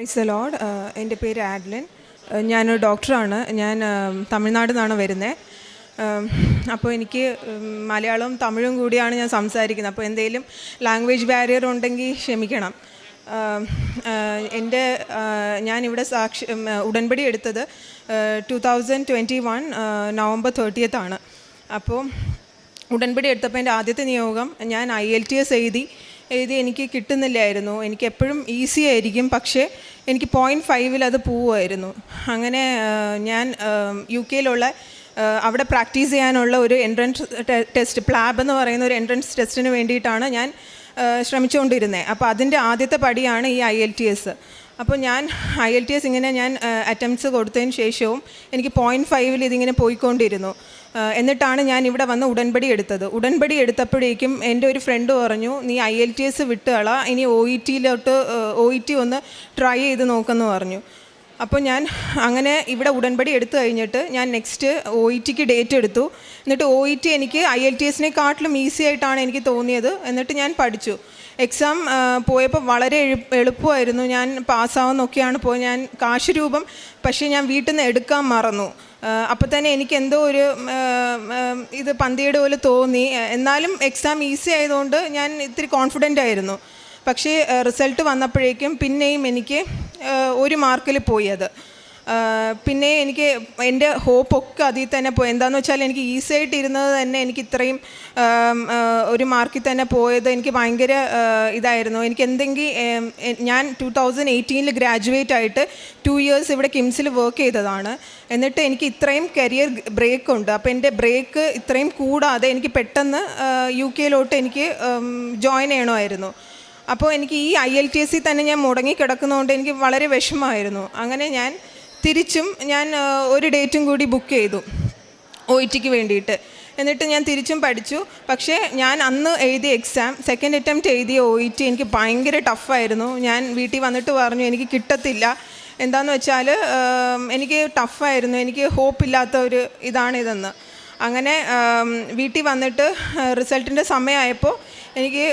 Price load എന്റെ പേര് ആഡ്ലിൻ. Uh, ഞാനൊരു ഡോക്ടറാണ്. ഞാൻ um, തമിഴ്നാട് നിന്നാണ് വരുന്നത് അപ്പോൾ എനിക്ക് മലയാളവും തമിഴും കൂടിയാണ് ഞാൻ സംസാരിക്കുന്നത്. അപ്പോൾ എന്തെങ്കിലും ലാംഗ്വേജ് ബാരിയർ ഉണ്ടെങ്കിൽ ക്ഷമിക്കണം. Um, uh, എന്റെ uh, ഞാനിവിടെ സാക്ഷി uh, ഉടൻപടി എടുത്തത് two thousand twenty one November തേർട്ടിയത്താണ് അപ്പോൾ ഉടൻപടി എടുത്തപ്പോൾ എന്റെ ആദ്യത്തെ നിയോഗം ഞാൻ ഐ എൽ ടി എസ് എഴുതി എഴുതി എനിക്ക് കിട്ടുന്നില്ലായിരുന്നു. എനിക്ക് എപ്പോഴും ഈസി ആയിരിക്കും. പക്ഷേ എനിക്ക് പോയിന്റ് ഫൈവിൽ അത് പോവുമായിരുന്നു. അങ്ങനെ ഞാൻ യു കെയിലുള്ള അവിടെ പ്രാക്ടീസ് ചെയ്യാനുള്ള ഒരു എൻട്രൻസ് ടെസ്റ്റ് പ്ലാബ് എന്ന് പറയുന്ന ഒരു എൻട്രൻസ് ടെസ്റ്റിന് വേണ്ടിയിട്ടാണ് ഞാൻ ശ്രമിച്ചുകൊണ്ടിരുന്നത് അപ്പോൾ അതിന്റെ ആദ്യത്തെ പടിയാണ് ഈ ഐ എൽ ടി എസ് അപ്പോൾ ഞാൻ ഐ എൽ ടി എസ് ഇങ്ങനെ ഞാൻ അറ്റംപ്റ്റ്സ് കൊടുത്തതിന് ശേഷവും എനിക്ക് പോയിന്റ് ഫൈവിൽ ഇതിങ്ങനെ പോയിക്കൊണ്ടിരുന്നു. എന്നിട്ടാണ് ഞാൻ ഇവിടെ വന്ന് ഉടൻപടി എടുത്തത്. ഉടൻപടി എടുത്തപ്പോഴേക്കും എന്റെ ഒരു ഫ്രണ്ട് പറഞ്ഞു നീ ഐ എൽ ടി എസ് വിട്ടുകള ഇനി ഒ ഇ ടിയിലോട്ട് ഒ ഇ ടി ഒന്ന് ട്രൈ ചെയ്ത് നോക്കുമെന്ന് പറഞ്ഞു. അപ്പോൾ ഞാൻ അങ്ങനെ ഇവിടെ ഉടൻപടി എടുത്തു കഴിഞ്ഞിട്ട് ഞാൻ നെക്സ്റ്റ് ഒ ഇ ടിക്ക് ഡേറ്റ് എടുത്തു. എന്നിട്ട് ഒ ഇ ടി എനിക്ക് ഐ എൽ ടി എസിനെക്കാട്ടിലും ഈസി ആയിട്ടാണ് എനിക്ക് തോന്നിയത്. എന്നിട്ട് ഞാൻ പഠിച്ചു. എക്സാം പോയപ്പോൾ വളരെ എളുപ്പമായിരുന്നു. ഞാൻ പാസ്സാവുന്നൊക്കെയാണ് പോയി. ഞാൻ കാശ് രൂപം പക്ഷേ ഞാൻ വീട്ടിൽ നിന്ന് എടുക്കാൻ മറന്നു. അപ്പോൾ തന്നെ എനിക്ക് എന്തോ ഒരു ഇത് പന്തിയുടെ പോലെ തോന്നി. എന്നാലും എക്സാം ഈസി ആയതുകൊണ്ട് ഞാൻ ഇത്തിരി കോൺഫിഡന്റ് ആയിരുന്നു. പക്ഷേ റിസൾട്ട് വന്നപ്പോഴേക്കും പിന്നെയും എനിക്ക് ഒരു മാർക്കിൽ പോയി അത്. പിന്നെ എനിക്ക് എന്റെ ഹോപ്പൊക്കെ അതിൽ തന്നെ പോയി. എന്താണെന്ന് വെച്ചാൽ എനിക്ക് ഈസി ആയിട്ട് ഇരുന്നത് തന്നെ എനിക്ക് ഇത്രയും ഒരു മാർക്കിൽ തന്നെ പോയത് എനിക്ക് ഭയങ്കര ഇതായിരുന്നു. എനിക്ക് എന്തെങ്കിലും ഞാൻ ടു തൗസൻഡ് എയ്റ്റീനിൽ ഗ്രാജുവേറ്റ് ആയിട്ട് ടു ഇയേഴ്സ് ഇവിടെ കിംസിൽ വർക്ക് ചെയ്തതാണ്. എന്നിട്ട് എനിക്ക് ഇത്രയും കരിയർ ബ്രേക്ക് ഉണ്ട്. അപ്പോൾ എന്റെ ബ്രേക്ക് ഇത്രയും കൂടാതെ എനിക്ക് പെട്ടെന്ന് യു കെയിലോട്ട് എനിക്ക് ജോയിൻ ചെയ്യണമായിരുന്നു. അപ്പോൾ എനിക്ക് ഈ ഐ എൽ ടി എസ് സി തന്നെ ഞാൻ മുടങ്ങി കിടക്കുന്നതുകൊണ്ട് എനിക്ക് വളരെ വിഷമമായിരുന്നു. അങ്ങനെ ഞാൻ തിരിച്ചും ഞാൻ ഒരു ഡേറ്റും കൂടി ബുക്ക് ചെയ്തു ഒ ഇ ടിക്ക് വേണ്ടിയിട്ട്. എന്നിട്ട് ഞാൻ തിരിച്ചും പഠിച്ചു. പക്ഷേ ഞാൻ അന്ന് എഴുതിയ എക്സാം സെക്കൻഡ് അറ്റംപ്റ്റ് എഴുതിയ ഒ ഇ ടി എനിക്ക് ഭയങ്കര ടഫായിരുന്നു ഞാൻ വീട്ടിൽ വന്നിട്ട് പറഞ്ഞു എനിക്ക് കിട്ടത്തില്ല. എന്താണെന്ന് വെച്ചാൽ എനിക്ക് ടഫായിരുന്നു എനിക്ക് ഹോപ്പില്ലാത്ത ഒരു ഇതാണിതെന്ന് അങ്ങനെ വീട്ടിൽ വന്നിട്ട് റിസൾട്ടിന്റെ സമയമായപ്പോൾ എനിക്ക്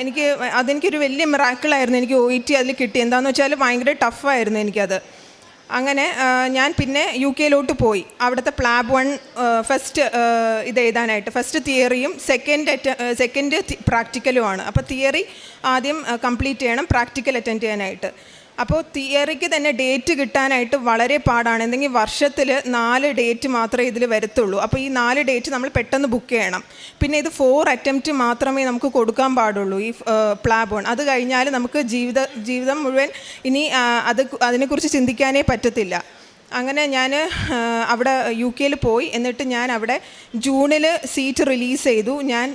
എനിക്ക് അതെനിക്കൊരു വലിയ മിറാക്കിളായിരുന്നു എനിക്ക് ഒ ഇ ടി അതിൽ കിട്ടി. എന്താണെന്ന് വെച്ചാൽ ഭയങ്കര ടഫായിരുന്നു എനിക്കത്. അങ്ങനെ ഞാൻ പിന്നെ യു കെയിലോട്ട് പോയി. അവിടുത്തെ പ്ലാബ് വൺ ഫസ്റ്റ് ഇത് എഴുതാനായിട്ട്. ഫസ്റ്റ് തിയറിയും സെക്കൻഡ് സെക്കൻഡ് പ്രാക്ടിക്കലുമാണ് അപ്പോൾ തിയറി ആദ്യം കംപ്ലീറ്റ് ചെയ്യണം. പ്രാക്ടിക്കൽ അറ്റൻഡ് ചെയ്യാനായിട്ട്. അപ്പോൾ തിയറിക്ക് തന്നെ ഡേറ്റ് കിട്ടാനായിട്ട് വളരെ പാടാണ്. എന്തെങ്കിലും വർഷത്തിൽ നാല് ഡേറ്റ് മാത്രമേ ഇതിൽ വരത്തുള്ളൂ. അപ്പോൾ ഈ നാല് ഡേറ്റ് നമ്മൾ പെട്ടെന്ന് ബുക്ക് ചെയ്യണം. പിന്നെ ഇത് ഫോർ അറ്റംപ്റ്റ് മാത്രമേ നമുക്ക് കൊടുക്കാൻ പാടുള്ളൂ. ഈ പ്ലാബോൺ. അത് കഴിഞ്ഞാൽ നമുക്ക് ജീവിത ജീവിതം മുഴുവൻ ഇനി അത് അതിനെക്കുറിച്ച് ചിന്തിക്കാനേ പറ്റത്തില്ല. അങ്ങനെ ഞാൻ അവിടെ യു കെയിൽ പോയി. എന്നിട്ട് ഞാൻ അവിടെ ജൂണിൽ സീറ്റ് റിലീസ് ചെയ്തു. ഞാൻ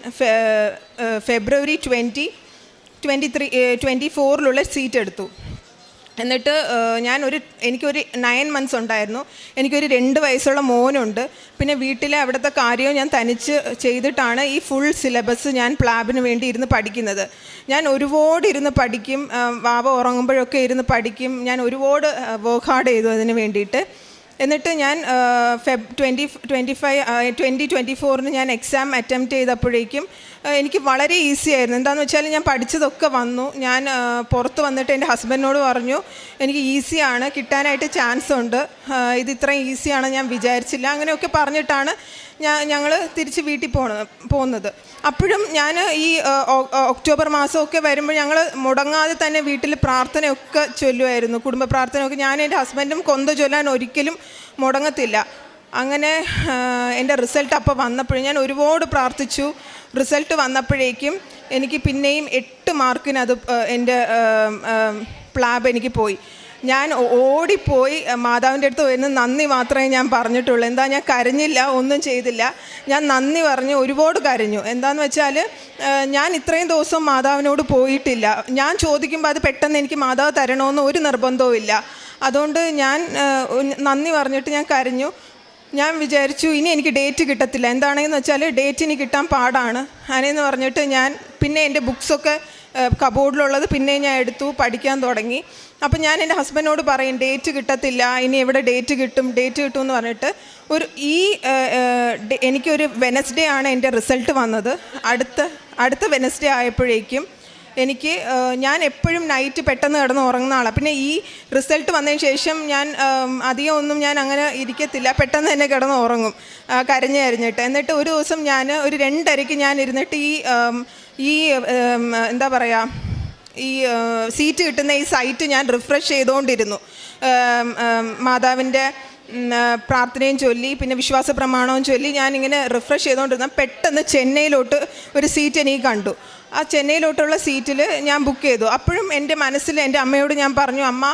February twenty twenty three twenty ഫോറിലുള്ള seat എടുത്തു. എന്നിട്ട് ഞാനൊരു എനിക്കൊരു നയൻ മന്ത്സ് ഉണ്ടായിരുന്നു. എനിക്കൊരു രണ്ട് വയസ്സുള്ള മോനുണ്ട്. പിന്നെ വീട്ടിലെ അവിടുത്തെ കാര്യവും ഞാൻ തനിച്ച് ചെയ്തിട്ടാണ് ഈ ഫുൾ സിലബസ് ഞാൻ പ്ലാബിന് വേണ്ടി ഇരുന്ന് പഠിക്കുന്നത്. ഞാൻ ഒരുപാട് ഇരുന്ന് പഠിക്കും വാവ ഉറങ്ങുമ്പോഴൊക്കെ ഇരുന്ന് പഠിക്കും. ഞാൻ ഒരുപാട് വർക്ക് ഹാർഡ് ചെയ്തു അതിന് വേണ്ടിയിട്ട്. എന്നിട്ട് ഞാൻ Feb twenty twenty five twenty twenty ഫോറിന് ഞാൻ എക്സാം അറ്റംപ്റ്റ് ചെയ്തപ്പോഴേക്കും എനിക്ക് വളരെ ഈസി ആയിരുന്നു. എന്താണെന്ന് വെച്ചാൽ ഞാൻ പഠിച്ചതൊക്കെ വന്നു. ഞാൻ പുറത്ത് വന്നിട്ട് എന്റെ ഹസ്ബൻഡിനോട് പറഞ്ഞു എനിക്ക് ഈസിയാണ് കിട്ടാനായിട്ട് ചാൻസ് ഉണ്ട്. ഇത് ഇത്രയും ഈസിയാണ് ഞാൻ വിചാരിച്ചില്ല. അങ്ങനെയൊക്കെ പറഞ്ഞിട്ടാണ് ഞാൻ ഞങ്ങൾ തിരിച്ച് വീട്ടിൽ പോണത് പോകുന്നത് അപ്പോഴും ഞാൻ ഈ ഒക്ടോബർ മാസമൊക്കെ വരുമ്പോൾ ഞങ്ങൾ മുടങ്ങാതെ തന്നെ വീട്ടിൽ പ്രാർത്ഥനയൊക്കെ ചൊല്ലുമായിരുന്നു കുടുംബ പ്രാർത്ഥനയൊക്കെ ഞാൻ എന്റെ ഹസ്ബൻഡും കൊന്ത ചൊല്ലാൻ ഒരിക്കലും മുടങ്ങത്തില്ല. അങ്ങനെ എന്റെ റിസൾട്ട് അപ്പോൾ വന്നപ്പോഴും ഞാൻ ഒരുപാട് പ്രാർത്ഥിച്ചു. റിസൾട്ട് വന്നപ്പോഴേക്കും എനിക്ക് പിന്നെയും എട്ട് മാർക്കിന് അത് എന്റെ പ്ലാബ് എനിക്ക് പോയി. ഞാൻ ഓടിപ്പോയി മാതാവിന്റെ അടുത്ത് വരുന്ന നന്ദി മാത്രമേ ഞാൻ പറഞ്ഞിട്ടുള്ളൂ. എന്താ ഞാൻ കരഞ്ഞില്ല ഒന്നും ചെയ്തില്ല. ഞാൻ നന്ദി പറഞ്ഞു ഒരുപാട് കരഞ്ഞു. എന്താന്ന് വെച്ചാൽ ഞാൻ ഇത്രയും ദിവസം മാതാവിനോട് പോയിട്ടില്ല. ഞാൻ ചോദിക്കുമ്പോൾ അത് പെട്ടെന്ന് എനിക്ക് മാതാവ് തരണമെന്ന് ഒരു നിർബന്ധവും അതുകൊണ്ട് ഞാൻ നന്ദി പറഞ്ഞിട്ട് ഞാൻ കരഞ്ഞു. ഞാൻ വിചാരിച്ചു ഇനി എനിക്ക് ഡേറ്റ് കിട്ടത്തില്ല. എന്താണെന്ന് വെച്ചാൽ ഡേറ്റ് ഇനി കിട്ടാൻ പാടാണ്. അങ്ങനെയെന്ന് പറഞ്ഞിട്ട് ഞാൻ പിന്നെ എന്റെ ബുക്സൊക്കെ കബോർഡിലുള്ളത് പിന്നെ ഞാൻ എടുത്തു പഠിക്കാൻ തുടങ്ങി. അപ്പം ഞാൻ എന്റെ ഹസ്ബൻഡിനോട് പറയും ഡേറ്റ് കിട്ടത്തില്ല ഇനി എവിടെ ഡേറ്റ് കിട്ടും? ഡേറ്റ് കിട്ടും എന്ന് പറഞ്ഞിട്ട് ഒരു ഈ എനിക്കൊരു വെനസ്ഡേ ആണ് എന്റെ റിസൾട്ട് വന്നത്. അടുത്ത അടുത്ത വെനസ്ഡേ ആയപ്പോഴേക്കും എനിക്ക് ഞാൻ എപ്പോഴും നൈറ്റ് പെട്ടെന്ന് കിടന്ന് ഉറങ്ങുന്ന ആളാണ് പിന്നെ ഈ റിസൾട്ട് വന്നതിന് ശേഷം ഞാൻ അധികം ഒന്നും ഞാൻ അങ്ങനെ ഇരിക്കത്തില്ല. പെട്ടെന്ന് തന്നെ കിടന്ന് ഉറങ്ങും. കരഞ്ഞ് കരഞ്ഞിട്ട്. എന്നിട്ട് ഒരു ദിവസം ഞാൻ ഒരു രണ്ടരയ്ക്ക് ഞാൻ ഇരുന്നിട്ട് ഈ ഈ എന്താ പറയുക ഈ സീറ്റ് കിട്ടുന്ന ഈ സൈറ്റ് ഞാൻ റിഫ്രഷ് ചെയ്തുകൊണ്ടിരുന്നു മാതാവിന്റെ പ്രാർത്ഥനയും ചൊല്ലി പിന്നെ വിശ്വാസ പ്രമാണവും ചൊല്ലി ഞാനിങ്ങനെ റിഫ്രഷ് ചെയ്തുകൊണ്ടിരുന്ന പെട്ടെന്ന് ചെന്നൈയിലോട്ട് ഒരു സീറ്റ് എനിക്ക് കണ്ടു. ആ ചെന്നൈയിലോട്ടുള്ള സീറ്റിൽ ഞാൻ ബുക്ക് ചെയ്തു. അപ്പോഴും എന്റെ മനസ്സിൽ എന്റെ അമ്മയോട് ഞാൻ പറഞ്ഞു അമ്മ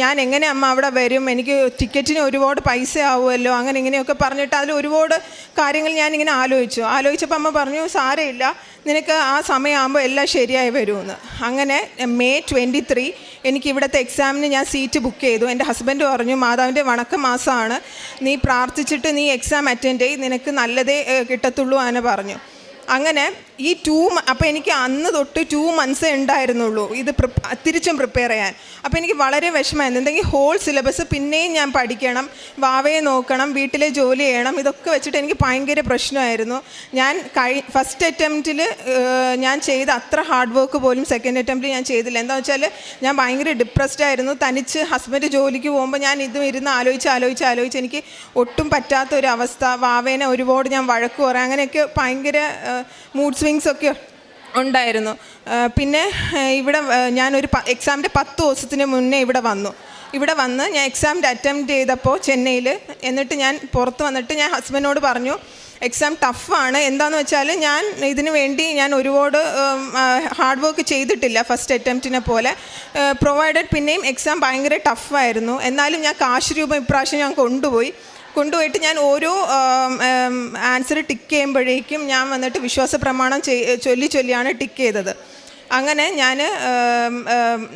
ഞാൻ എങ്ങനെ അമ്മ അവിടെ വരും? എനിക്ക് ടിക്കറ്റിന് ഒരുപാട് പൈസ ആവുമല്ലോ. അങ്ങനെ ഇങ്ങനെയൊക്കെ പറഞ്ഞിട്ട് അതിൽ ഒരുപാട് കാര്യങ്ങൾ ഞാനിങ്ങനെ ആലോചിച്ചു. ആലോചിച്ചപ്പോൾ അമ്മ പറഞ്ഞു സാരമില്ല നിനക്ക് ആ സമയമാകുമ്പോൾ എല്ലാം ശരിയായി വരുമെന്ന്. അങ്ങനെ മെയ് ട്വന്റി ത്രീ എനിക്ക് ഇവിടുത്തെ എക്സാമിന് ഞാൻ സീറ്റ് ബുക്ക് ചെയ്തു. എന്റെ ഹസ്ബൻഡ് പറഞ്ഞു മാതാവിന്റെ വണക്ക മാസമാണ് നീ പ്രാർത്ഥിച്ചിട്ട് നീ എക്സാം അറ്റൻഡ് ചെയ്ത് നിനക്ക് നല്ലതേ കിട്ടത്തുള്ളൂ എന്ന് പറഞ്ഞു. അങ്ങനെ ഈ ടു അപ്പോൾ എനിക്ക് അന്ന് തൊട്ട് ടു മന്ത്സേ ഉണ്ടായിരുന്നുള്ളൂ. ഇത് തിരിച്ചും പ്രിപ്പയർ ചെയ്യാൻ. അപ്പോൾ എനിക്ക് വളരെ വിഷമമായിരുന്നു. എന്തെങ്കിലും ഹോൾ സിലബസ് പിന്നെയും ഞാൻ പഠിക്കണം വാവയെ നോക്കണം വീട്ടിലെ ജോലി ചെയ്യണം ഇതൊക്കെ വെച്ചിട്ട് എനിക്ക് ഭയങ്കര പ്രശ്നമായിരുന്നു. ഞാൻ കഴി ഫസ്റ്റ് അറ്റംപ്റ്റിൽ ഞാൻ ചെയ്ത അത്ര ഹാർഡ് വർക്ക് പോലും സെക്കൻഡ് അറ്റംപ്റ്റിൽ ഞാൻ ചെയ്തില്ല. എന്താ വെച്ചാൽ ഞാൻ ഭയങ്കര ഡിപ്രസ്ഡ് ആയിരുന്നു. തനിച്ച് ഹസ്ബൻഡ് ജോലിക്ക് പോകുമ്പോൾ ഞാൻ ഇതും ഇരുന്ന് ആലോചിച്ച് ആലോചിച്ച് ആലോചിച്ച് എനിക്ക് ഒട്ടും പറ്റാത്ത ഒരു അവസ്ഥ. വാവേനെ ഒരുപാട് ഞാൻ വഴക്ക് പറയാം. അങ്ങനെയൊക്കെ ഭയങ്കര മൂഡ് സ്വിങ്സ് ഒക്കെ ഉണ്ടായിരുന്നു. പിന്നെ ഇവിടെ ഞാനൊരു എക്സാമിന്റെ പത്ത് ദിവസത്തിന് മുന്നേ ഇവിടെ വന്നു. ഇവിടെ വന്ന് ഞാൻ എക്സാമിന്റെ അറ്റംപ്റ്റ് ചെയ്തപ്പോൾ ചെന്നൈയിൽ എന്നിട്ട് ഞാൻ പുറത്ത് വന്നിട്ട് ഞാൻ ഹസ്ബൻഡിനോട് പറഞ്ഞു എക്സാം ടഫാണ് എന്താണെന്ന് വെച്ചാൽ ഞാൻ ഇതിനു വേണ്ടി ഞാൻ ഒരുപാട് ഹാർഡ് വർക്ക് ചെയ്തിട്ടില്ല ഫസ്റ്റ് അറ്റംപ്റ്റിനെ പോലെ. പ്രൊവൈഡഡ് പിന്നെയും എക്സാം ഭയങ്കര ടഫായിരുന്നു എന്നാലും ഞാൻ കാശ് രൂപം ഇപ്രാവശ്യം ഞാൻ കൊണ്ടുപോയി. കൊണ്ടുപോയിട്ട് ഞാൻ ഓരോ ആൻസർ ടിക്ക് ചെയ്യുമ്പോഴേക്കും ഞാൻ വന്നിട്ട് വിശ്വാസ പ്രമാണം ചൊല്ലി ചൊല്ലിയാണ് ടിക്ക് ചെയ്തത്. അങ്ങനെ ഞാൻ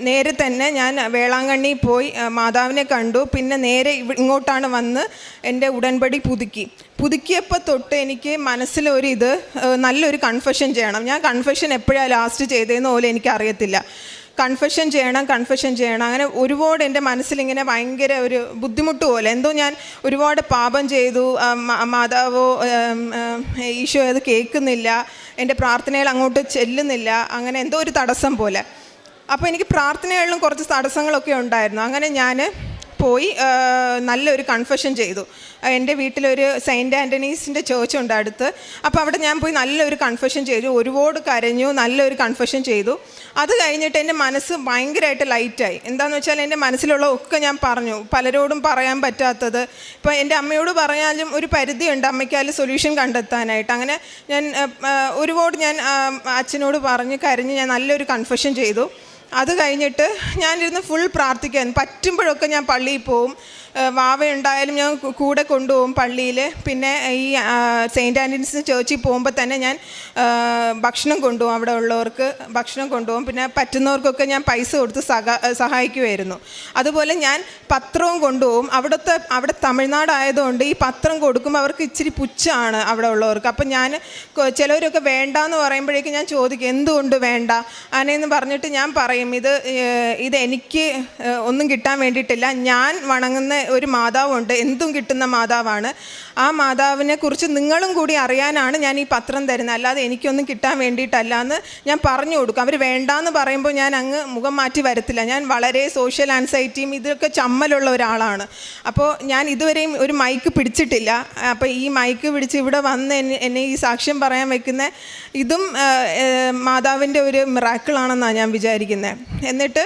നേരെ തന്നെ ഞാൻ വേളാങ്കണ്ണി പോയി മാതാവിനെ കണ്ടു. പിന്നെ നേരെ ഇങ്ങോട്ടാണ് വന്ന് എന്റെ ഉടൻപടി പുതുക്കി. പുതുക്കിയപ്പോൾ തൊട്ട് എനിക്ക് മനസ്സിലൊരു ഇത് നല്ലൊരു കൺഫെഷൻ ചെയ്യണം. ഞാൻ കൺഫെഷൻ എപ്പോഴാണ് ലാസ്റ്റ് ചെയ്തതെന്ന് പോലും എനിക്കറിയത്തില്ല. കൺഫെഷൻ ചെയ്യണം കൺഫെഷൻ ചെയ്യണം. അങ്ങനെ ഒരുപാട് എന്റെ മനസ്സിലിങ്ങനെ ഭയങ്കര ഒരു ബുദ്ധിമുട്ട് പോലെ. എന്തോ ഞാൻ ഒരുപാട് പാപം ചെയ്തു. മാതാവോ ഈശോ അത് കേൾക്കുന്നില്ല. എന്റെ പ്രാർത്ഥനകൾ അങ്ങോട്ട് ചെല്ലുന്നില്ല. അങ്ങനെ എന്തോ ഒരു തടസ്സം പോലെ. അപ്പോൾ എനിക്ക് പ്രാർത്ഥനകളിലും കുറച്ച് തടസ്സങ്ങളൊക്കെ ഉണ്ടായിരുന്നു. അങ്ങനെ ഞാൻ പോയി നല്ലൊരു കൺഫഷൻ ചെയ്തു. എന്റെ വീട്ടിലൊരു സെയിന്റ് ആന്റണീസിന്റെ ചേർച്ച് ഉണ്ട് അടുത്ത്. അപ്പോൾ അവിടെ ഞാൻ പോയി നല്ലൊരു കൺഫഷൻ ചെയ്തു ഒരുപാട് കരഞ്ഞു നല്ലൊരു കൺഫഷൻ ചെയ്തു. അത് കഴിഞ്ഞിട്ട് എന്റെ മനസ്സ് ഭയങ്കരമായിട്ട് ലൈറ്റായി എന്താണെന്ന് വെച്ചാൽ എന്റെ മനസ്സിലുള്ള ഒക്കെ ഞാൻ പറഞ്ഞു പലരോടും പറയാൻ പറ്റാത്തത്. ഇപ്പോൾ എന്റെ അമ്മയോട് പറഞ്ഞാലും ഒരു പരിധിയുണ്ട് അമ്മയ്ക്കാലും സൊല്യൂഷൻ കണ്ടെത്താനായിട്ട്. അങ്ങനെ ഞാൻ ഒരുപാട് ഞാൻ അച്ഛനോട് പറഞ്ഞ് കരഞ്ഞ് ഞാൻ നല്ലൊരു കൺഫഷൻ ചെയ്തു. അത് കഴിഞ്ഞിട്ട് ഞാനിരുന്ന് ഫുൾ പ്രാർത്ഥിക്കാൻ. പറ്റുമ്പോഴൊക്കെ ഞാൻ പള്ളിയിൽ പോവും. ഏഹ് വാവ ഉണ്ടായാലും ഞാൻ കൂടെ കൊണ്ടുപോകും പള്ളിയിൽ പിന്നെ ഈ സെയിന്റ് ആന്റണീസ് ചേർച്ചിൽ പോകുമ്പോൾ തന്നെ ഞാൻ ഭക്ഷണം കൊണ്ടുപോകും അവിടെ ഉള്ളവർക്ക്. ഭക്ഷണം കൊണ്ടുപോകും. പിന്നെ പറ്റുന്നവർക്കൊക്കെ ഞാൻ പൈസ കൊടുത്ത് സഹ സഹായിക്കുമായിരുന്നു അതുപോലെ ഞാൻ പത്രവും കൊണ്ടുപോകും. അവിടുത്തെ അവിടെ തമിഴ്നാടായതുകൊണ്ട് ഈ പത്രം കൊടുക്കുമ്പോൾ അവർക്ക് ഇച്ചിരി പുച്ഛമാണ് അവിടെ ഉള്ളവർക്ക്. അപ്പം ഞാൻ ചിലവരൊക്കെ വേണ്ട എന്ന് പറയുമ്പോഴേക്കും ഞാൻ ചോദിക്കും എന്തുകൊണ്ട് വേണ്ട? അങ്ങനെയെന്ന് പറഞ്ഞിട്ട് ഞാൻ പറയും ഇത് ഇത് എനിക്ക് ഒന്നും കിട്ടാൻ വേണ്ടിയിട്ടില്ല. ഞാൻ വണങ്ങുന്ന ഒരു മാതാവുണ്ട്. എന്തും കിട്ടുന്ന മാതാവാണ്. ആ മാതാവിനെ കുറിച്ച് നിങ്ങളും കൂടി അറിയാനാണ് ഞാൻ ഈ പത്രം തരുന്നത്. അല്ലാതെ എനിക്കൊന്നും കിട്ടാൻ വേണ്ടിയിട്ടല്ല എന്ന് ഞാൻ പറഞ്ഞു കൊടുക്കും. അവർ വേണ്ടാന്ന് പറയുമ്പോൾ ഞാൻ അങ്ങ് മുഖം മാറ്റി വരത്തില്ല. ഞാൻ വളരെ സോഷ്യൽ ആൻസൈറ്റിയും ഇതൊക്കെ ചമ്മലുള്ള ഒരാളാണ്. അപ്പോൾ ഞാൻ ഇതുവരെയും ഒരു മൈക്ക് പിടിച്ചിട്ടില്ല. അപ്പോൾ ഈ മൈക്ക് പിടിച്ച് ഇവിടെ വന്ന് എന്നെ ഈ സാക്ഷ്യം പറയാൻ വെക്കുന്ന ഇതും മാതാവിന്റെ ഒരു മിറാക്കിളാണെന്നാണ് ഞാൻ വിചാരിക്കുന്നത് എന്നിട്ട്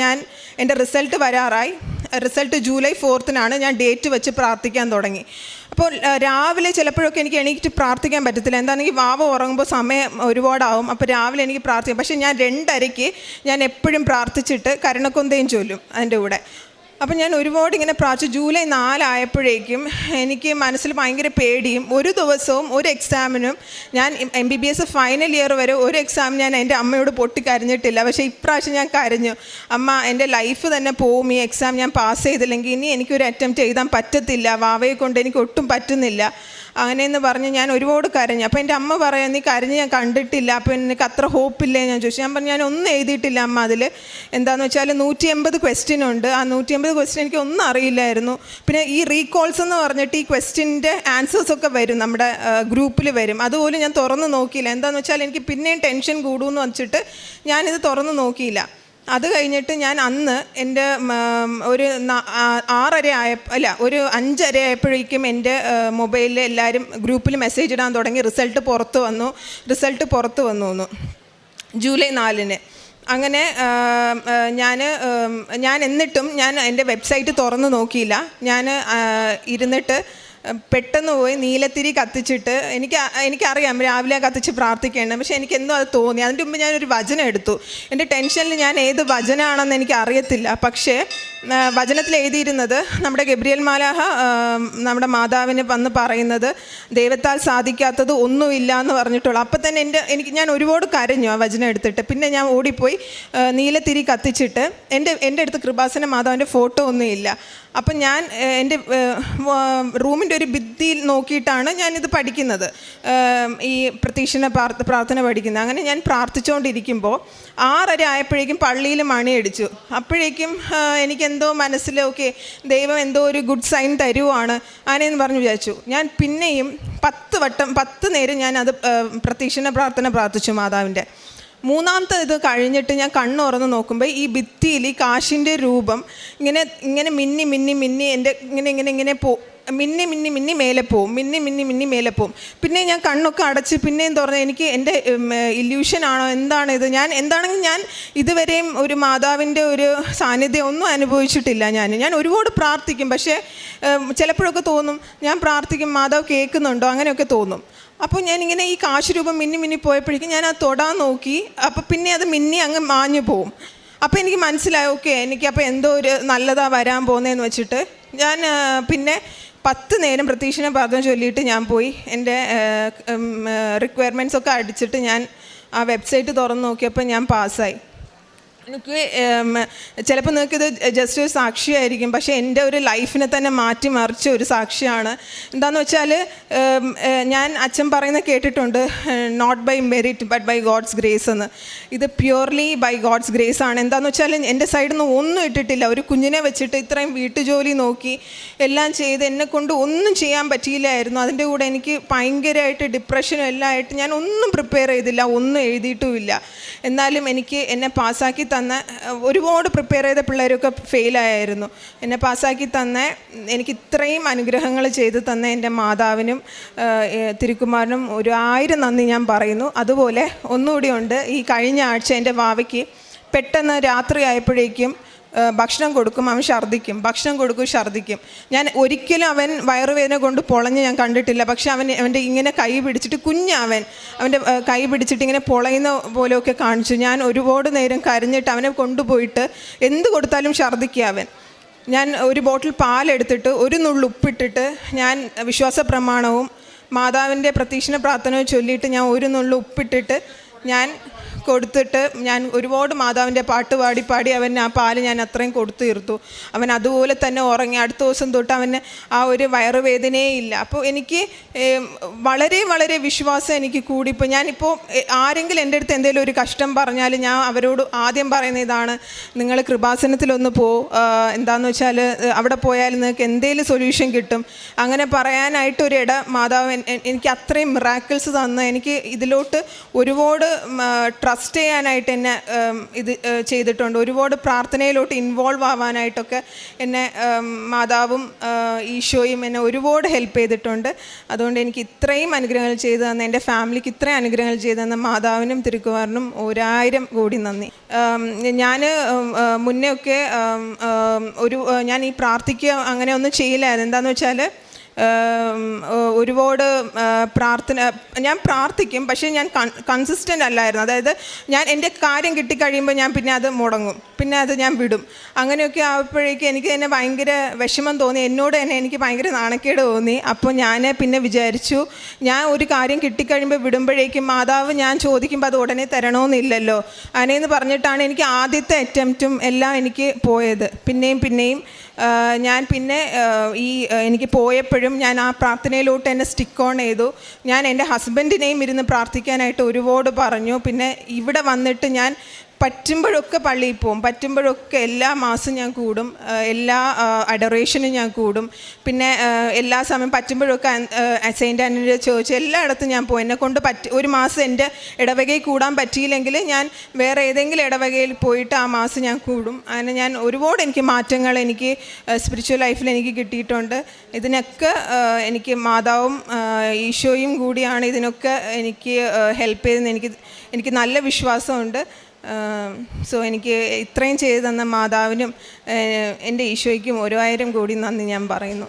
ഞാൻ എന്റെ റിസൾട്ട് വരാറായി. റിസൾട്ട് ജൂലൈ ഫോർത്തിനാണ് ഞാൻ ഡേറ്റ് വെച്ച് പ്രാർത്ഥിക്കാൻ തുടങ്ങി. അപ്പോൾ രാവിലെ ചിലപ്പോഴൊക്കെ എനിക്ക് എണീറ്റ് പ്രാർത്ഥിക്കാൻ പറ്റത്തില്ല. എന്താണെങ്കിൽ വാവ ഉറങ്ങുമ്പോൾ സമയം ഒരുപാടാവും. അപ്പോൾ രാവിലെ എനിക്ക് പ്രാർത്ഥിക്കാം. പക്ഷേ ഞാൻ രണ്ടരയ്ക്ക് ഞാൻ എപ്പോഴും പ്രാർത്ഥിച്ചിട്ട് കരുണക്കൊന്തയും ചൊല്ലും അതിന്റെ കൂടെ. അപ്പം ഞാൻ ഒരുപാട് ഇങ്ങനെ പ്രാർത്ഥിച്ചു ജൂലൈ നാലായപ്പോഴേക്കും എനിക്ക് മനസ്സിൽ ഭയങ്കര പേടിയും ഒരു ദിവസവും ഒരു എക്സാമിനും ഞാൻ M B B S final year വരെ ഒരു എക്സാം ഞാൻ എന്റെ അമ്മയോട് പൊട്ടി കരഞ്ഞിട്ടില്ല. പക്ഷേ ഇപ്രാവശ്യം ഞാൻ കരഞ്ഞു. അമ്മ എന്റെ ലൈഫ് തന്നെ പോവും. ഈ എക്സാം ഞാൻ പാസ് ചെയ്തില്ലെങ്കിൽ ഇനി എനിക്കൊരു അറ്റംപ്റ്റ് എഴുതാൻ പറ്റത്തില്ല. വാവയെ കൊണ്ട് എനിക്ക് ഒട്ടും പറ്റുന്നില്ല. അങ്ങനെയെന്ന് പറഞ്ഞ് ഞാൻ ഒരുപാട് കരഞ്ഞു. അപ്പോൾ എന്റെ അമ്മ പറയാം നീ കരഞ്ഞ് ഞാൻ കണ്ടിട്ടില്ല. അപ്പോൾ എനിക്ക് അത്ര ഹോപ്പില്ലേ? ഞാൻ ചോദിച്ചു. ഞാൻ പറഞ്ഞു ഞാൻ ഒന്നും എഴുതിയിട്ടില്ല അമ്മ അതിൽ. എന്താണെന്ന് വെച്ചാൽ നൂറ്റി എൺപത് ക്വസ്റ്റ്യൻ ഉണ്ട്. ആ നൂറ്റി എൺപത് ക്വസ്റ്റ്യൻ എനിക്ക് ഒന്നും അറിയില്ലായിരുന്നു. പിന്നെ ഈ റീകോൾസ് എന്ന് പറഞ്ഞിട്ട് ഈ ക്വസ്റ്റ്യന്റെ ആൻസേഴ്സൊക്കെ വരും നമ്മുടെ ഗ്രൂപ്പിൽ വരും. അതുപോലും ഞാൻ തുറന്ന് നോക്കിയില്ല. എന്താണെന്ന് വെച്ചാൽ എനിക്ക് പിന്നെയും ടെൻഷൻ കൂടുമെന്ന് വെച്ചിട്ട് ഞാനിത് തുറന്ന് നോക്കിയില്ല. അത് കഴിഞ്ഞിട്ട് ഞാൻ അന്ന് എന്റെ ഒരു ആറര ആയ അല്ല ഒരു അഞ്ചര ആയപ്പോഴേക്കും എന്റെ മൊബൈലിൽ എല്ലാവരും ഗ്രൂപ്പിൽ മെസ്സേജ് ഇടാൻ തുടങ്ങി. റിസൾട്ട് പുറത്ത് വന്നു. റിസൾട്ട് പുറത്ത് വന്നു വന്നു ജൂലൈ നാലിന്. അങ്ങനെ ഞാൻ ഞാൻ എന്നിട്ടും ഞാൻ എന്റെ വെബ്സൈറ്റ് തുറന്ന് നോക്കിയില്ല. ഞാൻ ഇരുന്നിട്ട് പെട്ടെന്ന് പോയി നീലത്തിരി കത്തിച്ചിട്ട് എനിക്ക് എനിക്കറിയാം രാവിലെ കത്തിച്ച് പ്രാർത്ഥിക്കേണ്ടത്. പക്ഷേ എനിക്കെന്തോ അത് തോന്നി. അതിന്റെ മുമ്പ് ഞാനൊരു വചനം എടുത്തു. എന്റെ ടെൻഷനിൽ ഞാൻ ഏത് വചനമാണെന്ന് എനിക്ക് അറിയത്തില്ല പക്ഷേ വചനത്തിൽ എഴുതിയിരുന്നത് നമ്മുടെ ഗബ്രിയൽ മാലാഹ നമ്മുടെ മാതാവിന് വന്ന് പറയുന്നത് ദൈവത്താൽ സാധിക്കാത്തത് ഒന്നുമില്ല എന്ന് പറഞ്ഞിട്ടുള്ളൂ. അപ്പം തന്നെ എന്റെ എനിക്ക് ഞാൻ ഒരുപാട് കരഞ്ഞു ആ വചനം എടുത്തിട്ട്. പിന്നെ ഞാൻ ഓടിപ്പോയി നീലത്തിരി കത്തിച്ചിട്ട് എന്റെ എന്റെ അടുത്ത് കൃപാസന മാതാവിന്റെ ഫോട്ടോ ഒന്നുമില്ല അപ്പം ഞാൻ എന്റെ റൂമിന്റെ ഒരു ഭിത്തിയിൽ നോക്കിയിട്ടാണ് ഞാനിത് പഠിക്കുന്നത്. ഈ പ്രതീക്ഷണ പ്രാർത്ഥന പഠിക്കുന്നത്. അങ്ങനെ ഞാൻ പ്രാർത്ഥിച്ചുകൊണ്ടിരിക്കുമ്പോൾ ആറര ആയപ്പോഴേക്കും പള്ളിയിൽ മണിയടിച്ചു അപ്പോഴേക്കും എനിക്കെന്തോ മനസ്സിൽ ഓക്കെ ദൈവം എന്തോ ഒരു ഗുഡ് സൈൻ തരുവാണ്. അങ്ങനെയെന്ന് പറഞ്ഞ് വിചാരിച്ചു. ഞാൻ പിന്നെയും പത്ത് വട്ടം പത്ത് നേരം ഞാൻ അത് പ്രതീക്ഷണ പ്രാർത്ഥന പ്രാർത്ഥിച്ചു മാതാവിന്റെ. മൂന്നാമത്തെ ഇത് കഴിഞ്ഞിട്ട് ഞാൻ കണ്ണുറന്ന് നോക്കുമ്പോൾ ഈ ഭിത്തിയിൽ ഈ കാശിന്റെ രൂപം ഇങ്ങനെ ഇങ്ങനെ മിന്നി മിന്നി മിന്നി എന്റെ ഇങ്ങനെ ഇങ്ങനെ ഇങ്ങനെ പോ മിന്നി മിന്നി മിന്നി മേലെ പോവും. മിന്നി മിന്നി മിന്നി മേലെ പോവും. പിന്നെ ഞാൻ കണ്ണൊക്കെ അടച്ച് പിന്നെയും തുറന്ന് എനിക്ക് എന്റെ ഇല്യൂഷനാണോ എന്താണ് ഇത്? ഞാൻ എന്താണെങ്കിൽ ഞാൻ ഇതുവരെയും ഒരു മാതാവിന്റെ ഒരു സാന്നിധ്യം ഒന്നും അനുഭവിച്ചിട്ടില്ല ഞാൻ. ഞാൻ ഒരുപാട് പ്രാർത്ഥിക്കും. പക്ഷേ ചിലപ്പോഴൊക്കെ തോന്നും ഞാൻ പ്രാർത്ഥിക്കും മാതാവ് കേൾക്കുന്നുണ്ടോ? അങ്ങനെയൊക്കെ തോന്നും. അപ്പോൾ ഞാനിങ്ങനെ ഈ കാശ് രൂപം മിന്നി മിന്നി പോയപ്പോഴേക്കും ഞാൻ അത് തൊടാൻ നോക്കി. അപ്പോൾ പിന്നെ അത് മിന്നി അങ്ങ് മാഞ്ഞു പോവും. അപ്പോൾ എനിക്ക് മനസ്സിലായി ഓക്കെ എനിക്ക് അപ്പോൾ എന്തോ ഒരു നല്ലതാണ് വരാൻ പോകുന്നതെന്ന് വെച്ചിട്ട് ഞാൻ പിന്നെ പത്ത് നേരം പ്രതീക്ഷണ പാദം ചൊല്ലിയിട്ട് ഞാൻ പോയി. എന്റെ റിക്വയർമെന്റ്സൊക്കെ അടിച്ചിട്ട് ഞാൻ ആ വെബ്സൈറ്റ് തുറന്ന് നോക്കിയപ്പോൾ ഞാൻ പാസ്സായി എനിക്ക് ചിലപ്പോൾ നിങ്ങൾക്ക് ഇത് ജസ്റ്റ് ഒരു സാക്ഷിയായിരിക്കും പക്ഷേ എന്റെ ഒരു ലൈഫിനെ തന്നെ മാറ്റി മറിച്ച ഒരു സാക്ഷിയാണ്. എന്താണെന്ന് വെച്ചാൽ ഞാൻ അച്ഛൻ പറയുന്നത് കേട്ടിട്ടുണ്ട് not by merit but by God's grace എന്ന്. ഇത് പ്യുവർലി ബൈ ഗോഡ്സ് ഗ്രേസ് ആണ്. എന്താണെന്ന് വെച്ചാൽ എന്റെ സൈഡിൽ നിന്ന് ഒന്നും ഇട്ടിട്ടില്ല. ഒരു കുഞ്ഞിനെ വെച്ചിട്ട് ഇത്രയും വീട്ടുജോലി നോക്കി എല്ലാം ചെയ്ത് എന്നെ കൊണ്ട് ഒന്നും ചെയ്യാൻ പറ്റിയില്ലായിരുന്നു. അതിന്റെ കൂടെ എനിക്ക് ഭയങ്കരമായിട്ട് ഡിപ്രഷനും എല്ലാം ആയിട്ട് ഞാൻ ഒന്നും പ്രിപ്പയർ ചെയ്തില്ല ഒന്നും എഴുതിയിട്ടുമില്ല. എന്നാലും എനിക്ക് എന്നെ പാസ്സാക്കി തന്ന ഒരുപാട് പ്രിപ്പയർ ചെയ്ത പിള്ളേരൊക്കെ ഫെയിലായിരുന്നു എന്നെ പാസ്സാക്കി തന്ന എനിക്ക് ഇത്രയും അനുഗ്രഹങ്ങൾ ചെയ്തു തന്ന എന്റെ മാതാവിനും തിരുക്കുമാരനും ഒരു ആയിരം നന്ദി ഞാൻ പറയുന്നു. അതുപോലെ ഒന്നുകൂടി ഉണ്ട്. ഈ കഴിഞ്ഞ ആഴ്ച എന്റെ വാവയ്ക്ക് പെട്ടെന്ന് രാത്രി ആയപ്പോഴേക്കും ഭക്ഷണം കൊടുക്കും അവൻ ഛർദ്ദിക്കും. ഭക്ഷണം കൊടുക്കും ഛർദ്ദിക്കും. ഞാൻ ഒരിക്കലും അവൻ വയറുവേദന കൊണ്ട് പൊളഞ്ഞ് ഞാൻ കണ്ടിട്ടില്ല. പക്ഷെ അവൻ അവന്റെ ഇങ്ങനെ കൈ പിടിച്ചിട്ട് കുഞ്ഞവൻ അവന്റെ കൈ പിടിച്ചിട്ട് ഇങ്ങനെ പൊളയുന്ന പോലെയൊക്കെ കാണിച്ചു. ഞാൻ ഒരുപാട് നേരം കരഞ്ഞിട്ട് അവനെ കൊണ്ടുപോയിട്ട് എന്ത് കൊടുത്താലും ഛർദ്ദിക്കുക അവൻ. ഞാൻ ഒരു ബോട്ടിൽ പാലെടുത്തിട്ട് ഒരു നുള്ളു ഉപ്പിട്ടിട്ട് ഞാൻ വിശ്വാസ പ്രമാണവും മാതാവിന്റെ പ്രതീക്ഷണ പ്രാർത്ഥനയും ചൊല്ലിയിട്ട് ഞാൻ ഒരു നുള്ളു ഉപ്പിട്ടിട്ട് ഞാൻ കൊടുത്തിട്ട് ഞാൻ ഒരുപാട് മാതാവിന്റെ പാട്ട് പാടി പാടി അവൻ ആ പാൽ ഞാൻ അത്രയും കൊടുത്തു തീർത്തു. അവൻ അതുപോലെ തന്നെ ഉറങ്ങി അടുത്ത ദിവസം തൊട്ട് അവന് ആ ഒരു വയറുവേദനയേ ഇല്ല. അപ്പോൾ എനിക്ക് വളരെ വളരെ വിശ്വാസം എനിക്ക് കൂടി. ഇപ്പോൾ ഞാനിപ്പോൾ ആരെങ്കിലും എന്റെ അടുത്ത് എന്തെങ്കിലും ഒരു കഷ്ടം പറഞ്ഞാൽ ഞാൻ അവരോട് ആദ്യം പറയുന്ന ഇതാണ് നിങ്ങൾ കൃപാസനത്തിലൊന്ന് പോ എന്താണെന്ന് വെച്ചാൽ അവിടെ പോയാൽ നിങ്ങൾക്ക് എന്തെങ്കിലും സൊല്യൂഷൻ കിട്ടും. അങ്ങനെ പറയാനായിട്ടൊരു ഇട മാതാവ് എനിക്ക് അത്രയും മിറാക്കിൾസ് തന്ന്. എനിക്ക് ഇതിലോട്ട് ഒരുപാട് ട്രസ്റ്റ് ചെയ്യാനായിട്ട് എന്നെ ഇത് ചെയ്തിട്ടുണ്ട്. ഒരുപാട് പ്രാർത്ഥനയിലോട്ട് ഇൻവോൾവ് ആവാനായിട്ടൊക്കെ എന്നെ മാതാവും ഈശോയും എന്നെ ഒരുപാട് ഹെൽപ്പ് ചെയ്തിട്ടുണ്ട്. അതുകൊണ്ട് എനിക്ക് ഇത്രയും അനുഗ്രഹങ്ങൾ ചെയ്തു തന്ന എന്റെ ഫാമിലിക്ക് ഇത്രയും അനുഗ്രഹങ്ങൾ ചെയ്തു തന്ന മാതാവിനും തിരുക്കുമാറിനും ഒരായിരം കോടി നന്ദി. ഞാൻ മുന്നേ ഒക്കെ ഒരു ഞാൻ ഈ പ്രാർത്ഥിക്കുക അങ്ങനെ ഒന്നും ചെയ്യില്ലായിരുന്നു എന്താണെന്ന് വെച്ചാൽ ഒരുപാട് പ്രാർത്ഥന ഞാൻ പ്രാർത്ഥിക്കും പക്ഷേ ഞാൻ കൺസിസ്റ്റന്റ് അല്ലായിരുന്നു. അതായത് ഞാൻ എന്റെ കാര്യം കിട്ടിക്കഴിയുമ്പോൾ ഞാൻ പിന്നെ അത് മുടങ്ങും. പിന്നെ അത് ഞാൻ വിടും. അങ്ങനെയൊക്കെ ആകുമ്പോഴേക്കും എനിക്ക് തന്നെ ഭയങ്കര വിഷമം തോന്നി. എന്നോട് തന്നെ എനിക്ക് ഭയങ്കര നാണക്കേട് തോന്നി. അപ്പോൾ ഞാൻ പിന്നെ വിചാരിച്ചു ഞാൻ ഒരു കാര്യം കിട്ടിക്കഴിയുമ്പോൾ വിടുമ്പോഴേക്കും മാതാവ് ഞാൻ ചോദിക്കുമ്പോൾ അത് ഉടനെ തരണമെന്നില്ലല്ലോ. അങ്ങനെയെന്ന് പറഞ്ഞിട്ടാണ് എനിക്ക് ആദ്യത്തെ അറ്റംപ്റ്റും എല്ലാം എനിക്ക് പോയത്. പിന്നെയും പിന്നെയും ഞാൻ പിന്നെ ഈ എനിക്ക് പോയപ്പോഴും ഞാൻ ആ പ്രാർത്ഥനയിലോട്ട് എന്നെ സ്റ്റിക്ക് ഓൺ ചെയ്തു. ഞാൻ എന്റെ ഹസ്ബൻഡിനെയും ഇരുന്ന് പ്രാർത്ഥിക്കാനായിട്ട് ഒരുപാട് പറഞ്ഞു. പിന്നെ ഇവിടെ വന്നിട്ട് ഞാൻ പറ്റുമ്പോഴൊക്കെ പള്ളിയിൽ പോകും. പറ്റുമ്പോഴൊക്കെ എല്ലാ മാസം ഞാൻ കൂടും. എല്ലാ അഡറേഷനും ഞാൻ കൂടും. പിന്നെ എല്ലാ സമയം പറ്റുമ്പോഴൊക്കെ സെയിന്റ് ആന്റണിയുടെ ചേർച്ച് എല്ലായിടത്തും ഞാൻ പോകും. എന്നെ കൊണ്ട് പറ്റി ഒരു മാസം എന്റെ ഇടവകയിൽ കൂടാൻ പറ്റിയില്ലെങ്കിൽ ഞാൻ വേറെ ഏതെങ്കിലും ഇടവകയിൽ പോയിട്ട് ആ മാസം ഞാൻ കൂടും. അങ്ങനെ ഞാൻ ഒരുപാട് എനിക്ക് മാറ്റങ്ങൾ എനിക്ക് സ്പിരിച്വൽ ലൈഫിൽ എനിക്ക് കിട്ടിയിട്ടുണ്ട്. ഇതിനൊക്കെ എനിക്ക് മാതാവും ഈശോയും കൂടിയാണ് ഇതിനൊക്കെ എനിക്ക് ഹെൽപ്പ് ചെയ്തെന്ന് എനിക്ക് എനിക്ക് നല്ല വിശ്വാസമുണ്ട്. സോ എനിക്ക് ഇത്രയും ചെയ്തു തന്ന മാതാവിനും എന്റെ ഈശോയ്ക്കും ഒരായിരം കോടി നന്ദി ഞാൻ പറയുന്നു.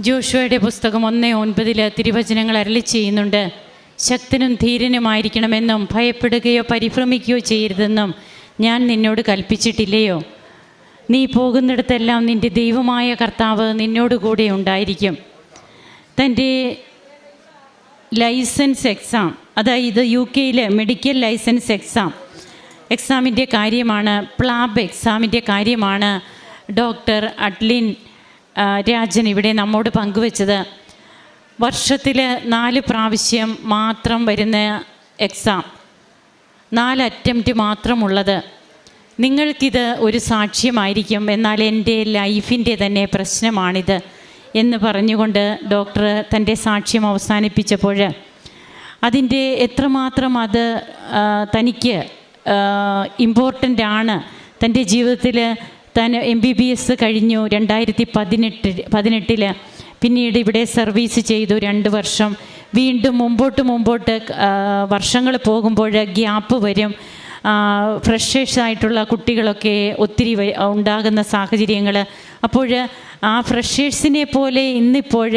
ജോഷുവയുടെ പുസ്തകം ഒന്ന് ഒൻപതിൽ തിരുവചനങ്ങൾ അരളി ചെയ്യുന്നുണ്ട്. ശക്തനും ധീരനുമായിരിക്കണമെന്നും ഭയപ്പെടുകയോ പരിഭ്രമിക്കുകയോ ചെയ്യരുതെന്നും ഞാൻ നിന്നോട് കൽപ്പിച്ചിട്ടില്ലയോ? നീ പോകുന്നിടത്തെല്ലാം നിന്റെ ദൈവമായ കർത്താവ് നിന്നോട് കൂടെ ഉണ്ടായിരിക്കും. തന്റെ ലൈസൻസ് എക്സാം അതായത് യു കെയിലെ മെഡിക്കൽ ലൈസൻസ് എക്സാം എക്സാമിന്റെ കാര്യമാണ് പ്ലാബ് എക്സാമിന്റെ കാര്യമാണ്. ഡോക്ടർ അഡ്ലിൻ രാജൻ ഇവിടെ നമ്മോട് പങ്കുവച്ചത്. വർഷത്തിൽ നാല് പ്രാവശ്യം മാത്രം വരുന്ന എക്സാം നാല് അറ്റംപ്റ്റ് മാത്രമുള്ളത്. നിങ്ങൾക്കിത് ഒരു സാക്ഷ്യമായിരിക്കും. എന്നാൽ എന്റെ ലൈഫിന്റെ തന്നെ പ്രശ്നമാണിത് എന്ന് പറഞ്ഞുകൊണ്ട് ഡോക്ടർ തന്റെ സാക്ഷ്യം അവസാനിപ്പിച്ചപ്പോൾ അതിന്റെ എത്രമാത്രം അത് തനിക്ക് ഇമ്പോർട്ടന്റ് ആണ് തന്റെ ജീവിതത്തിൽ താൻ എം ബി ബി എസ് കഴിഞ്ഞു രണ്ടായിരത്തി പതിനെട്ട് പതിനെട്ടിൽ പിന്നീട് ഇവിടെ സർവീസ് ചെയ്തു രണ്ട് വർഷം. വീണ്ടും മുമ്പോട്ട് മുമ്പോട്ട് വർഷങ്ങൾ പോകുമ്പോൾ ഗ്യാപ്പ് വരും. ഫ്രഷേഴ്സായിട്ടുള്ള കുട്ടികളൊക്കെ ഒത്തിരി ഉണ്ടാകുന്ന സാഹചര്യങ്ങൾ അപ്പോൾ ആ ഫ്രഷേഴ്സിനെ പോലെ ഇന്നിപ്പോൾ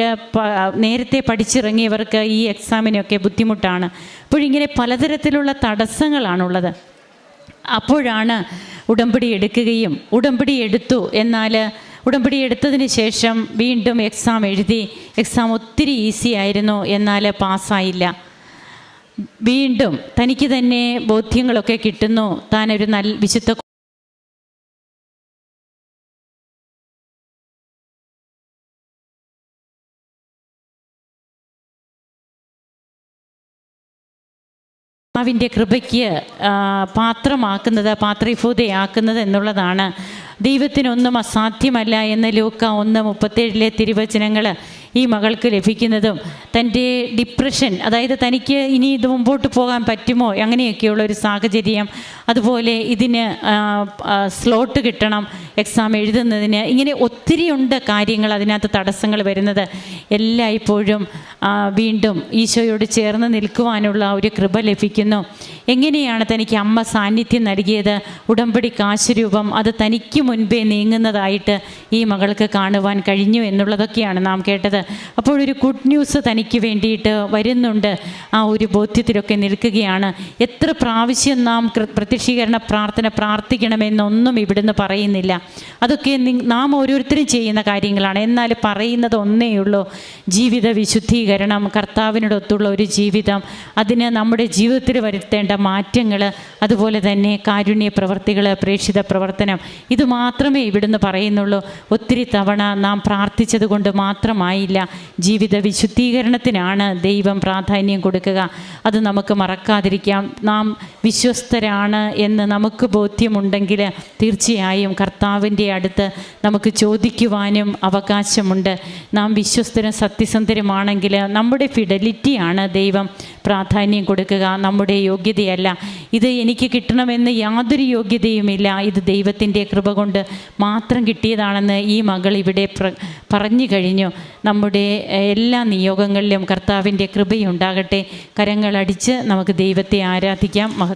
നേരത്തെ പഠിച്ചിറങ്ങിയവർക്ക് ഈ എക്സാമിനൊക്കെ ബുദ്ധിമുട്ടാണ്. അപ്പോഴിങ്ങനെ പലതരത്തിലുള്ള തടസ്സങ്ങളാണുള്ളത്. അപ്പോഴാണ് ഉടമ്പടി എടുക്കുകയും ഉടമ്പടി എടുത്തു എന്നാൽ ഉടമ്പടി എടുത്തതിന് ശേഷം വീണ്ടും എക്സാം എഴുതി എക്സാം ഒത്തിരി ഈസി ആയിരുന്നു എന്നാൽ പാസ്സായില്ല. വീണ്ടും തനിക്ക് തന്നെ ബോധ്യങ്ങളൊക്കെ കിട്ടുന്നു. താനൊരു നല്ല വിശുദ്ധ ആത്മാവിന്റെ കൃപയ്ക്ക് പാത്രമാക്കുന്നത് പാത്രീഭൂതയാക്കുന്നത് എന്നുള്ളതാണ്. ദൈവത്തിനൊന്നും അസാധ്യമല്ല എന്ന ലൂക്ക ഒന്ന് മുപ്പത്തേഴിലെ തിരുവചനങ്ങൾ ഈ മകൾക്ക് ലഭിക്കുന്നതും. തന്റെ ഡിപ്രഷൻ അതായത് തനിക്ക് ഇനി ഇത് മുമ്പോട്ട് പോകാൻ പറ്റുമോ? അങ്ങനെയൊക്കെയുള്ള ഒരു സാഹചര്യം അതുപോലെ ഇതിന് സ്ലോട്ട് കിട്ടണം എക്സാം എഴുതുന്നതിന്. ഇങ്ങനെ ഒത്തിരി ഉണ്ട് കാര്യങ്ങൾ അതിനകത്ത് തടസ്സങ്ങൾ വരുന്നത്. എല്ലായ്പ്പോഴും വീണ്ടും ഈശോയോട് ചേർന്ന് നിൽക്കുവാനുള്ള ഒരു കൃപ ലഭിക്കുന്നു. എങ്ങനെയാണ് തനിക്ക് അമ്മ സാന്നിധ്യം നൽകിയത്? ഉടമ്പടി കാശുരൂപം അത് തനിക്ക് മുൻപേ നീങ്ങുന്നതായിട്ട് ഈ മകൾക്ക് കാണുവാൻ കഴിഞ്ഞു എന്നുള്ളതൊക്കെയാണ് നാം കേട്ടത്. അപ്പോഴൊരു ഗുഡ് ന്യൂസ് തനിക്ക് വേണ്ടിയിട്ട് വരുന്നുണ്ട്. ആ ഒരു ബോധ്യത്തിലൊക്കെ നിൽക്കുകയാണ്. എത്ര പ്രാവശ്യം നാം കൃ- പ്രത്യക്ഷീകരണ പ്രാർത്ഥന പ്രാർത്ഥിക്കണമെന്നൊന്നും ഇവിടുന്ന് പറയുന്നില്ല. അതൊക്കെ നാം ഓരോരുത്തരും ചെയ്യുന്ന കാര്യങ്ങളാണ്. എന്നാൽ പറയുന്നത് ഒന്നേ ഉള്ളൂ. ജീവിത വിശുദ്ധീകരണം കർത്താവിനോടൊത്തുള്ള ഒരു ജീവിതം അതിന് നമ്മുടെ ജീവിതത്തിൽ വരുത്തേണ്ട മാറ്റങ്ങൾ അതുപോലെ തന്നെ കാരുണ്യ പ്രവർത്തികൾ പ്രേക്ഷിത പ്രവർത്തനം. ഇത് മാത്രമേ ഇവിടുന്ന് പറയുന്നുള്ളൂ. ഒത്തിരി തവണ നാം പ്രാർത്ഥിച്ചത് കൊണ്ട് മാത്രമായില്ല. ജീവിത വിശുദ്ധീകരണത്തിനാണ് ദൈവം പ്രാധാന്യം കൊടുക്കുക. അത് നമുക്ക് മറക്കാതിരിക്കാം. നാം വിശ്വസ്തരാണ് എന്ന് നമുക്ക് ബോധ്യമുണ്ടെങ്കിൽ തീർച്ചയായും കർത്താവിന്റെ അടുത്ത് നമുക്ക് ചോദിക്കുവാനും അവകാശമുണ്ട്. നാം വിശ്വസ്തരും സത്യസന്ധരുമാണെങ്കിൽ നമ്മുടെ ഫിഡലിറ്റിയാണ് ദൈവം പ്രാധാന്യം കൊടുക്കുക. നമ്മുടെ യോഗ്യതയല്ല. ഇത് എനിക്ക് കിട്ടണമെന്ന് യാതൊരു യോഗ്യതയുമില്ല. ഇത് ദൈവത്തിന്റെ കൃപ കൊണ്ട് മാത്രം കിട്ടിയതാണെന്ന് ഈ മകൾ ഇവിടെ പറഞ്ഞു കഴിഞ്ഞു. നമ്മുടെ എല്ലാ നിയോഗങ്ങളിലും കർത്താവിന്റെ കൃപയുണ്ടാകട്ടെ. കരങ്ങളടിച്ച് നമുക്ക് ദൈവത്തെ ആരാധിക്കാം. മഹ